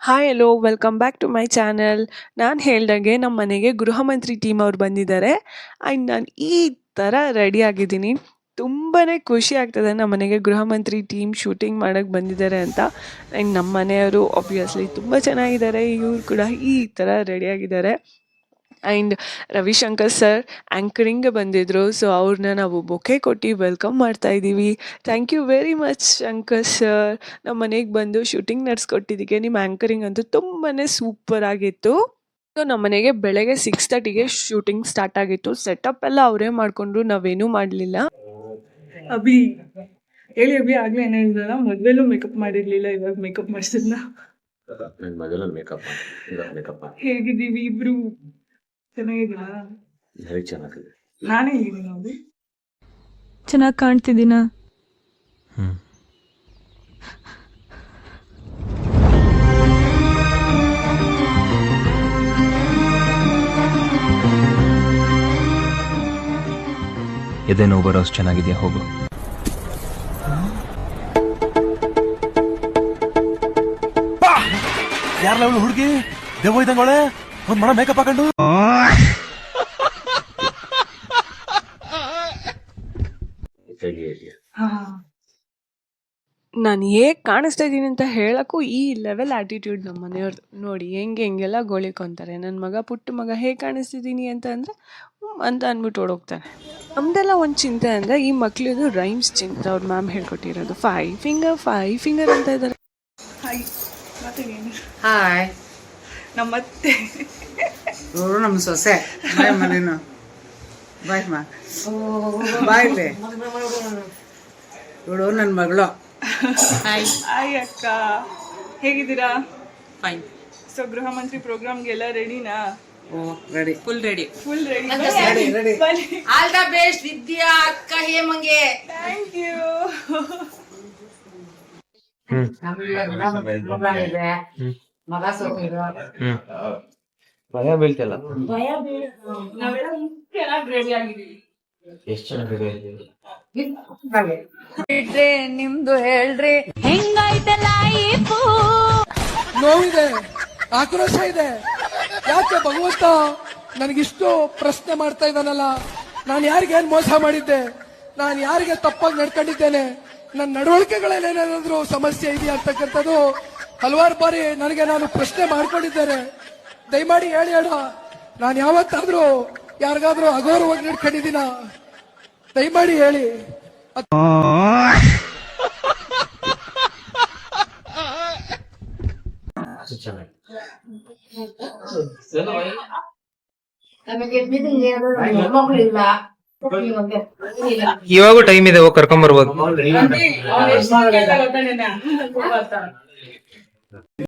Hi hello welcome back to my channel ನಾನು ಹೇಳ್ದಂಗೆ ನಮ್ಮ ಮನೆಗೆ ಗೃಹ ಮಂತ್ರಿ ಟೀಮ್ ಅವ್ರು ಬಂದಿದ್ದಾರೆ. ಆ್ಯಂಡ್ ನಾನು ಈ ಥರ ರೆಡಿ ಆಗಿದ್ದೀನಿ. ತುಂಬಾ ಖುಷಿ ಆಗ್ತದೆ ನಮ್ಮ ಮನೆಗೆ ಗೃಹ ಮಂತ್ರಿ ಟೀಮ್ ಶೂಟಿಂಗ್ ಮಾಡೋಕ್ಕೆ ಬಂದಿದ್ದಾರೆ ಅಂತ. ಆ್ಯಂಡ್ ನಮ್ಮ ಮನೆಯವರು ಆಬ್ವಿಯಸ್ಲಿ ತುಂಬ ಚೆನ್ನಾಗಿದ್ದಾರೆ. ಇವರು ಕೂಡ ಈ ಥರ ರೆಡಿಯಾಗಿದ್ದಾರೆ ಆ್ಯಂಡ್ ರವಿಶಂಕರ್ ಸರ್ ಆ್ಯಂಕರಿಂಗ್ಗೆ ಬಂದಿದ್ದರು ಸೊ ಅವ್ರನ್ನ ನಾವು ಬೊಕೆ ಕೊಟ್ಟು ವೆಲ್ಕಮ್ ಮಾಡ್ತಾ ಇದ್ದೀವಿ thank you very much Shankar sir ನಮ್ಮ ಮನೆಗೆ ಬಂದು ಶೂಟಿಂಗ್ ನಡೆಸ್ಕೊಟ್ಟಿದ್ದಕ್ಕೆ ನಿಮ್ಮ ಆ್ಯಂಕರಿಂಗ್ ಅಂತೂ ತುಂಬಾ ಸೂಪರ್ ಆಗಿತ್ತು. ಸೊ ನಮ್ಮ ಮನೆಗೆ ಬೆಳಗ್ಗೆ ಸಿಕ್ಸ್ ತರ್ಟಿಗೆ ಶೂಟಿಂಗ್ ಸ್ಟಾರ್ಟ್ ಆಗಿತ್ತು. ಸೆಟಪ್ ಎಲ್ಲ ಅವರೇ ಮಾಡಿಕೊಂಡ್ರು. ನಾವೇನೂ ಮಾಡಲಿಲ್ಲ. ಅಭಿ ಹೇಳಿ ಅಭಿ ಆಗಲೇ ಏನೇ ಹೇಳಿದ್ರಲ್ಲ ಮದುವೆಲ್ಲೂ ಮೇಕಪ್ ಮಾಡಿರಲಿಲ್ಲ ಇವಾಗ ಮೇಕಪ್ ಮಾಡಿಸಿದ್ನ. ನನ್ನ ಮೊದಲ ಮೇಕಪ್ ಇವಾಗ ಮೇಕಪ್ ಹೇಗಿದ್ದೀವಿ ಇಬ್ರು? ಚೆನ್ನಾಗಿದೆ. ನಾನೇ ಚೆನ್ನಾಗಿ ಕಾಣ್ತಿದ್ದೀನಾ? ಎದೆ ನೋವು ಬರೋಷ್ಟು ಚೆನ್ನಾಗಿದೆಯಾ? ಹೋಗು. ಯಾರ ಅವಳು ಹುಡುಗಿ? ದೇವ ಇದ್ದಂಗೊಳೆ ಒಂದ್ ಮಣ ಮೇಕಪ್ ಹಾಕೊಂಡು ಹೇಗೆ ಇದೆಯಾ ಹಾ ನಾನು ಹೇಗೆ ಕಾಣಿಸ್ತಾ ಇದ್ದೀನಿ ಅಂತ ಹೇಳೋಕ್ಕೂ ಈ ಲೆವೆಲ್ ಆ್ಯಟಿಟ್ಯೂಡ್ ನಮ್ಮ ಮನೆಯವ್ರದ್ದು ನೋಡಿ ಹೆಂಗೆ ಹೆಂಗೆಲ್ಲ ಗೋಳಿಕೊಂತಾರೆ. ನನ್ನ ಮಗ ಪುಟ್ಟ ಮಗ ಹೇಗೆ ಕಾಣಿಸ್ತಿದ್ದೀನಿ ಅಂತ ಅಂದರೆ ಅಂತ ಅಂದ್ಬಿಟ್ಟು ಓಡೋಗ್ತಾನೆ. ನಮ್ದೆಲ್ಲ ಒಂದು ಚಿಂತೆ ಅಂದರೆ ಈ ಮಕ್ಳಿದು ರೈಮ್ಸ್ ಚಿಂತೆ ಅವ್ರ ಮ್ಯಾಮ್ ಹೇಳ್ಕೊಟ್ಟಿರೋದು. ಫೈ ಫಿಂಗರ್ ಫೈ ಫಿಂಗರ್ ಅಂತ ಇದ್ದಾರೆ ಹಾಯ್ ಮಾತಾಡೇನು ಹಾಯ್ ನಮ್ಮತ್ತೆ ಇವರು ನಮ್ಮ ಸೊಸೆ. ಬಾಯ್ ಮನೇನು. ಬಾಯ್ ಮಾ ಬಾಯ್ಲೆ ಇವಳು ನನ್ನ ಮಗಳು. ಹಾಯ್ ಹಾಯ್ ಅಕ್ಕ. ಹೇಗಿದ್ದೀರಾ? ಫೈನ್ ಸೊ ಗೃಹ ಮಂತ್ರಿ ಪ್ರೋಗ್ರಾಮ್ಗೆಲ್ಲ ರೆಡಿನಾ ಓ ready full ready full ready ready ready all the best Vidya ಅಕ್ಕ ಹೇಮಂಗೆ. ಥ್ಯಾಂಕ್ ಯು ಮಗ ಸೋತಿದ್ರು ಭಯ ಬೀಳ್ತಿಲ್ಲ. ನಾವೆಲ್ಲ ಚೆನ್ನಾಗಿ ರೆಡಿ ಆಗಿದ್ದೀವಿ. ಎಷ್ಟು ಚೆನ್ನಾಗಿದೆ ಬಿಡ್ರಿ ನಿಮ್ದು ಹೇಳ್ರಿ. ನೋವಿದೆ ಆಕ್ರೋಶ ಇದೆ. ಯಾಕೆ ಭಗವಂತ ನನಗಿಷ್ಟು ಪ್ರಶ್ನೆ ಮಾಡ್ತಾ ಇದ್ದಾನಲ್ಲ? ನಾನು ಯಾರಿಗೆ ಏನ್ ಮೋಸ ಮಾಡಿದ್ದೆ? ನಾನು ಯಾರಿಗೆ ತಪ್ಪಾಗಿ ನಡ್ಕೊಂಡಿದ್ದೇನೆ? ನನ್ನ ನಡವಳಿಕೆಗಳಲ್ಲಿ ಏನೇನಾದ್ರೂ ಸಮಸ್ಯೆ ಇದೆಯಾ ಅಂತಕ್ಕಂಥದ್ದು ಹಲವಾರು ಬಾರಿ ನನಗೆ ನಾನು ಪ್ರಶ್ನೆ ಮಾಡ್ಕೊಂಡಿದ್ದೇನೆ. ದಯಮಾಡಿ ಹೇಳಿ ಹೇಳ ನಾನು ಯಾವತ್ತಾದ್ರೂ ಯಾರಿಗಾದ್ರೂ ಅಗೌರವಾಗಿ ನಡ್ಕೊಂಡಿದ್ದೀನ? ದಯಮಾಡಿ ಹೇಳಿ. ಇವಾಗೂ ಟೈಮ್ ಇದೆ ಹೋಗಿ ಕರ್ಕೊಂಡ್ ಬರ್ಬೋದು.